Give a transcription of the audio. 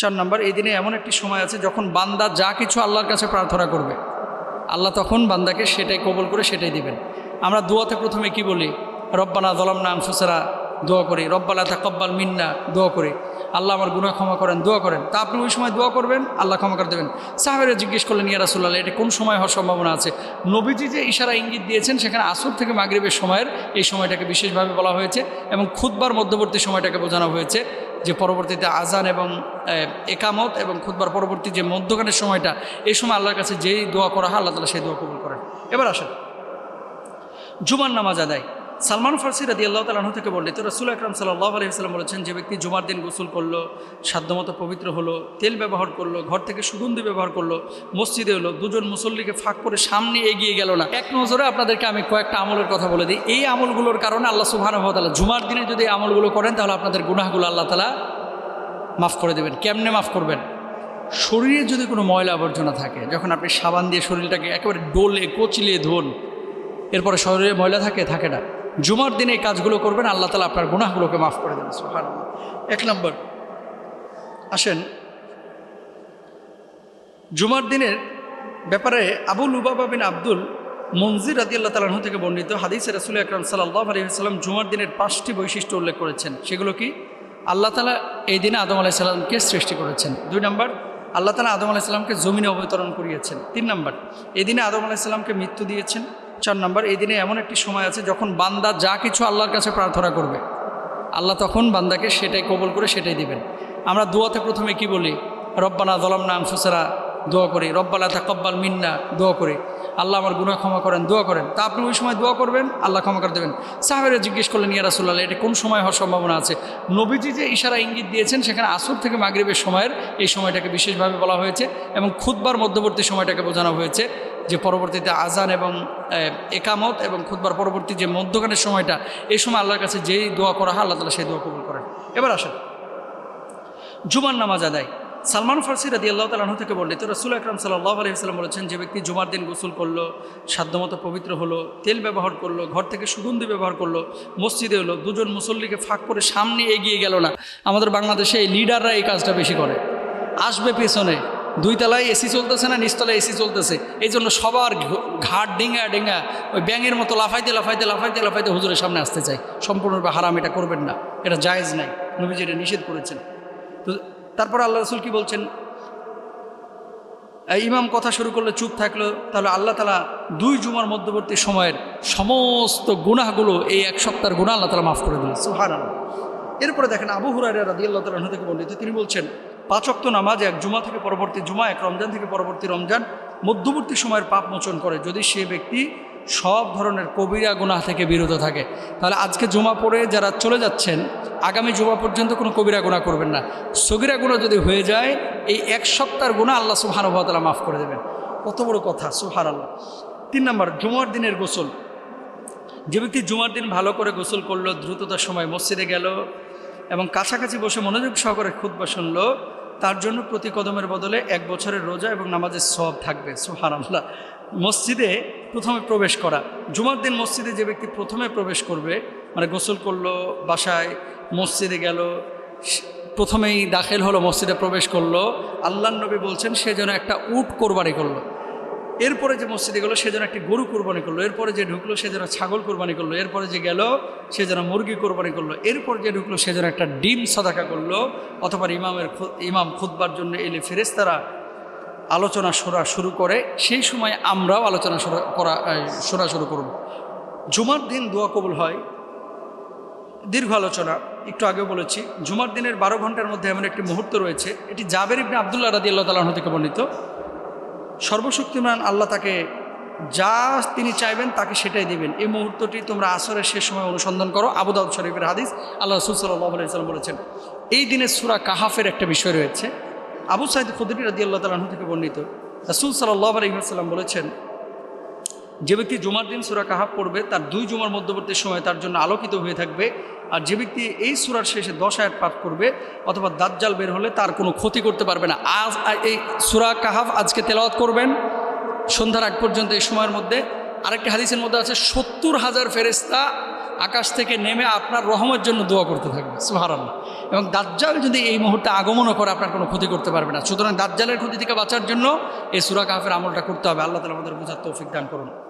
চার নম্বর, এই দিনে এমন একটি সময় আছে যখন বান্দা যা কিছু আল্লাহর কাছে প্রার্থনা করবে, আল্লাহ তখন বান্দাকে সেটাই কবল করে সেটাই দিবেন। আমরা দোয়াতে প্রথমে কি বলি? রব্বানা দলামনা আনফুসারা দোয়া করি। রব্বালা তা তাকব্বাল মিন্না, দোয়া করি। আল্লাহ আমার গুনাহ ক্ষমা করেন, দোয়া করেন। তা আপনি ওই সময় দোয়া করবেন? আল্লাহ ক্ষমা করে দেবেন। সাহাবেরা জিজ্ঞেস করলেন, ইয়া রাসুল্লাহ এটা কোন সময় হওয়ার সম্ভাবনা আছে? নবীজি যে ইশারা ইঙ্গিত দিয়েছেন, সেখানে আসর থেকে মাগরিবের সময়ের এই সময়টাকে বিশেষভাবে বলা হয়েছে এবং খুদবার মধ্যবর্তী সময়টাকে বোঝানো হয়েছে। যে পরবর্তীতে আজান এবং একামত এবং খুদবার পরবর্তী যে মধ্যখানের সময়টা, এই সময় আল্লাহর কাছে যেই দোয়া করা হয়, আল্লাহ তালা সেই দোয়া কবুল করেন। এবার আসেন। জুমার নামাজ আদায়। সালমান ফার্সি রাদি আল্লাহ তালাহ থেকে বর্ণিত রসুল আকরাম সাল্লাহ আলহিহাল্লাম বলেছেন, যে ব্যক্তি জুমার দিন গোসল করল, সাধ্যমতো পবিত্র হলো, তেল ব্যবহার করল, ঘর থেকে সুগন্ধি ব্যবহার করল, মসজিদে হলো দুজন মুসল্লিকে ফাঁক করে সামনে এগিয়ে গেল না। এক নজরে আপনাদেরকে আমি কয়েকটা আমলের কথা বলে দিই। এই আমলগুলোর কারণে আল্লাহ সুবাহানুভাতালা জুমার দিনে যদি আমলগুলো করেন, তাহলে আপনাদের গুনাহগুলো আল্লাহ তালা মাফ করে দেবেন। কেমনে মাফ করবেন? শরীরে যদি কোনো ময়লা আবর্জনা থাকে, যখন আপনি সাবান দিয়ে শরীরটাকে একেবারে ডোলে, কচলিয়ে ধোন, এরপরে শরীরে ময়লা থাকে থাকে না। জুমার দিনে এই কাজগুলো করবেন, আল্লাহ তালা আপনার গুনাহগুলোকে মাফ করে দেবেন, সুবহানাল্লাহ। এক নম্বর, আসেন, জুমার দিনের ব্যাপারে আবুল উবাবা বিন আব্দুল মঞ্জির রাদি আল্লাহ তালাহ থেকে বর্ণিত হাদিসে রাসুল আকরাম সাল্লাহ আলহিহাল্লাম জুমার দিনের পাঁচটি বৈশিষ্ট্য উল্লেখ করেছেন। সেগুলো কি? আল্লাহ তালা এই দিনে আদম আলাইসাল্লামকে সৃষ্টি করেছেন। দুই নম্বর, আল্লাহ তালা আদম আলাইসাল্লামকে জমিনে অবতরণ করিয়েছেন। তিন নম্বর, এই দিনে আদম আলাইসাল্লামকে মৃত্যু দিয়েছেন। চার নম্বর, এই দিনে এমন একটি সময় আছে যখন বান্দা যা কিছু আল্লাহর কাছে প্রার্থনা করবে, আল্লাহ তখন বান্দাকে সেটাই কবল করে সেটাই দিবেন। আমরা দোয়াতে প্রথমে কি বলি? রব্বানা দলামনা আনফুসারা দোয়া করি। রব্বালা তাকব্বাল মিন্না, দোয়া করি। আল্লাহ আমার গুনাহ ক্ষমা করেন, দোয়া করেন। তা আপনি ওই সময় দোয়া করবেন? আল্লাহ ক্ষমা করে দেবেন। সাহাবেরা জিজ্ঞেস করলেন, ইয়া রাসুল্লাহ এটা কোন সময় হওয়ার সম্ভাবনা আছে? নবীজি যে ইশারা ইঙ্গিত দিয়েছেন, সেখানে আসর থেকে মাগরিবের সময়ের এই সময়টাকে বিশেষভাবে বলা হয়েছে এবং খুদবার মধ্যবর্তী সময়টাকে বোঝানো হয়েছে। যে পরবর্তীতে আজান এবং একামত এবং খুদবার পরবর্তী যে মধ্যখানের সময়টা, এই সময় আল্লাহর কাছে যেই দোয়া করা হয়, আল্লাহ তালা সেই দোয়া কবুল করেন। এবার আসেন। জুমার নামাজ আদায়। সালমান ফার্সি রাদি আল্লাহ তালাহ থেকে বর্ণিত রসুল আকরাম সাল্লাহ আলহিহাল্লাম বলেছেন, যে ব্যক্তি জুমার দিন গোসল করল, সাধ্যমতো পবিত্র হলো, তেল ব্যবহার করল, ঘর থেকে সুগন্ধি ব্যবহার করল, মসজিদে হলো দুজন মুসল্লিকে ফাঁক করে সামনে এগিয়ে গেল না। আমাদের বাংলাদেশে এই লিডাররা এই কাজটা বেশি করে। আসবে পেছনে। দুই তলায় এসি চলতেছে না, নিচতলায় এসি চলতেছে। এই জন্য সবার ঘাট ডিঙ্গা ডিঙ্গা ওই ব্যাঙের মতো লাফাইতে লাফাইতে লাফাইতে লাফাইতে হুজুরের সামনে আসতে চাই সম্পূর্ণরূপে হারাম, এটা করবেন না। এটা জায়েজ নাই। নবীজি এটা নিষেধ করেছেন। তো তারপর আল্লাহ রসুল কি বলছেন? ইমাম কথা শুরু করলে চুপ থাকল, তাহলে আল্লাহ তালা দুই জুমার মধ্যবর্তী সময়ের সমস্ত গুনাহগুলো এই এক সপ্তাহের গুণা আল্লাহ তালা মাফ করে দিলেন। সুহান এরপরে দেখেন আবু হুরার রাদি আল্লাহ তালা থেকে বর্ণিত, তিনি বলছেন পাঁচক্ত নামাজ এক জুমা থেকে পরবর্তী জুমা, এক রমজান থেকে পরবর্তী রমজান মধ্যবর্তী সময়ের পাপ মোচন করে। যদি সে ব্যক্তি সব ধরনের কবিরা গুনাহ থেকে বিরত থাকে, তাহলে আজকে জুমা পড়ে যারা চলে যাচ্ছেন, আগামী জুমা পর্যন্ত কোনো কবিরা গুণা করবেন না। সগিরা গুণা যদি হয়ে যায়, এই এক সপ্তাহের গুণা আল্লাহ সুহানুভাতলা মাফ করে দেবেন। কত বড় কথা সুহার আল্লাহ তিন নম্বর, জুমার দিনের গোসল। যে ব্যক্তি জুমার দিন ভালো করে গোসল করল, দ্রুততার সময় মসজিদে গেল এবং কাছাকাছি বসে মনোযোগ সহকারে খুদ্া শুনলো তার জন্য প্রতি কদমের বদলে এক বছরের রোজা এবং নামাজের সব থাকবে সুহান আল্লাহ মসজিদে প্রথমে প্রবেশ করা, জুমার দিন মসজিদে যে ব্যক্তি প্রথমে প্রবেশ করবে মানে গোসল করল, বাসায় মসজিদে গেল প্রথমেই দাখিল হলো, মসজিদে প্রবেশ করল আল্লাহ নবী বলছেন সে যেন একটা উট কোরবানি করল। এরপরে যে মসজিদে গেলো, সে যেন একটি গরু কোরবানি করল। এরপরে যে ঢুকলো, সে যেন ছাগল কোরবানি করল। এরপরে যে গেল, সে যেন মুরগি কোরবানি করল। এরপর যে ঢুকলো, সে যেন একটা ডিম সদাকা করল। অথবা ইমামের ইমাম খুদবার জন্য এলে ফেরেস্তারা আলোচনা শোনা শুরু করে। সেই সময় আমরাও আলোচনা করা শোনা শুরু করব। জুমার দিন দোয়া কবুল হয়। দীর্ঘ আলোচনা। একটু আগেও বলেছি, জুমার দিনের বারো ঘণ্টার মধ্যে এমন একটি মুহূর্ত রয়েছে। এটি জাবের ইবনে আবদুল্লাহ রাদি আল্লাহ তালাহ থেকে বর্ণিত। সর্বশক্তিমান আল্লাহ তাকে যা তিনি চাইবেন তাকে সেটাই দিবেন। এই মুহূর্তটি তোমরা আসরের শেষ সময় অনুসন্ধান করো। আবুদাউদ শরীফের হাদিস আল্লাহ রসুল সাল্লাহ বলেছেন, এই দিনে সুরা কাহাফের একটা বিষয় রয়েছে। আবু সাইদ খুদরি রাজি আল্লাহ তালাহ থেকে বর্ণিত, রসুল সাল্লাহ আলহিমসাল্লাম বলেছেন যে ব্যক্তি জুমার দিন সুরা কাহাব পড়বে, তার দুই জুমার মধ্যবর্তী সময় তার জন্য আলোকিত হয়ে থাকবে। আর যে ব্যক্তি এই সুরার শেষে দশ আয়াত পাঠ করবে অথবা দাজ্জাল বের হলে তার কোনো ক্ষতি করতে পারবে না। আজ এই সুরা কাহাব আজকে তেলাওয়াত করবেন। সন্ধ্যার আগ পর্যন্ত এই সময়ের মধ্যে আরেকটি হাদিসের মধ্যে আছে, সত্তর হাজার ফেরেস্তা আকাশ থেকে নেমে আপনার রহমের জন্য দোয়া করতে থাকবে। সুহারাল্লাহ এবং দাজ্জাল যদি এই মুহূর্তে আগমনও করে, আপনার কোনো ক্ষতি করতে পারবে না। সুতরাং দাজ্জালের ক্ষতি থেকে বাঁচার জন্য এই সুরা কাফের আমলটা করতে হবে। আল্লাহ তালা আমাদের বোঝার তৌফিক দান করুন।